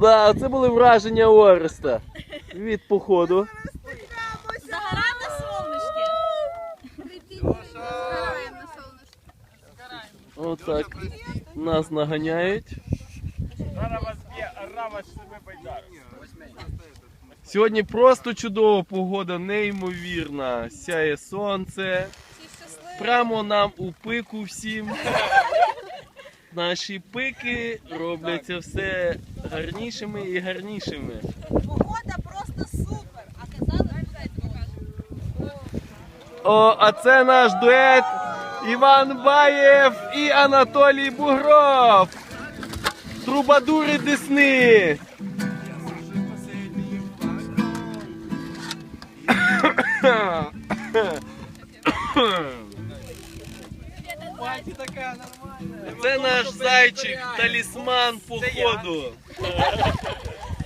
Да, це були враження Ореста від походу. Загораем на солнышке. Загораем на солнышке. Отак. Нас наганяють. Сьогодні просто чудова погода, неймовірна. Сяє сонце. Прямо нам у пику всім. Наші пики робляться все гарнішими і гарнішими. Погода просто супер. А казали, О, а це наш дует Іван Баєв і Анатолій Бугров. Трубадури Десни. Це наш зайчик, талісман походу.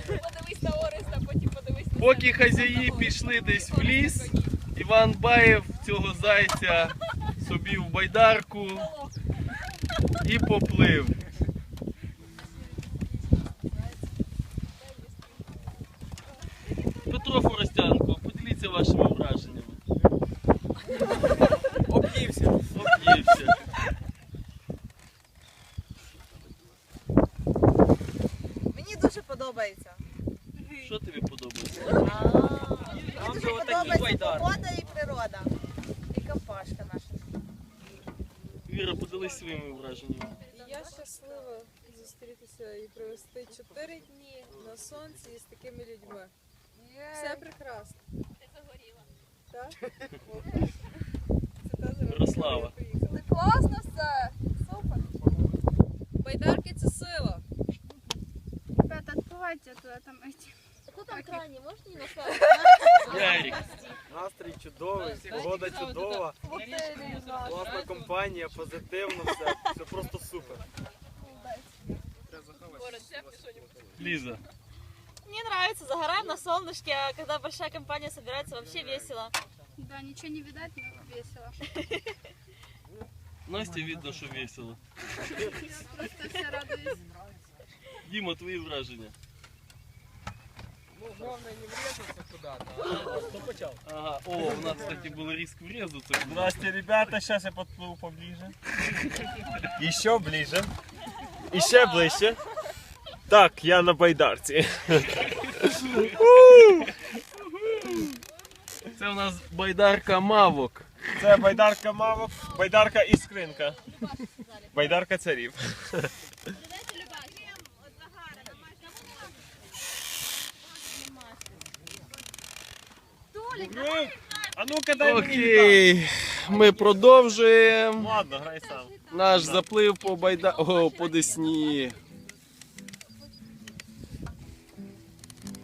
Подивись на Ореста, потім подивись на Поки хазяї пішли десь в ліс, Іван Баєв цього зайця собі в байдарку і поплив. Петро Форостянко, поділіться вашими враженнями. Об'ївся. Об'ївся. Мені дуже подобається. Що тобі подобається? Мені дуже подобається погода і природа. І компашка наша. Віра, поділись своїми враженнями. Я щаслива зустрітися і провести 4 дні на сонці з такими людьми. Все прекрасно. Ти загоріла. Так? Поїхала. Це класно все. Супер. Байдарки це сила. Хто там крайній? Можна не назвати? Ярик. Настрій чудовий, погода чудова, класна компанія, позитивно все. Все просто супер. Ліза. Мне нравится, загораем на солнышке, а когда большая компания собирается, вообще весело. Да, ничего не видать, но весело. Насті видно, що весело. Просто все радуюсь. Діма, твої враження. Головне не врезаться куда-то. Ага, о, у нас, кстати, был риск врезаться. Здрасте, ребята, сейчас я подплыву поближе. Еще ближе. Еще ближче. Так, я на байдарці. Це у нас байдарка Мавок. Це байдарка мавок, байдарка іскринка. Байдарка царів. А ну-ка дай. Окей, ми продовжуємо Ладно, грай сам. наш заплив по байда... О, по Десні.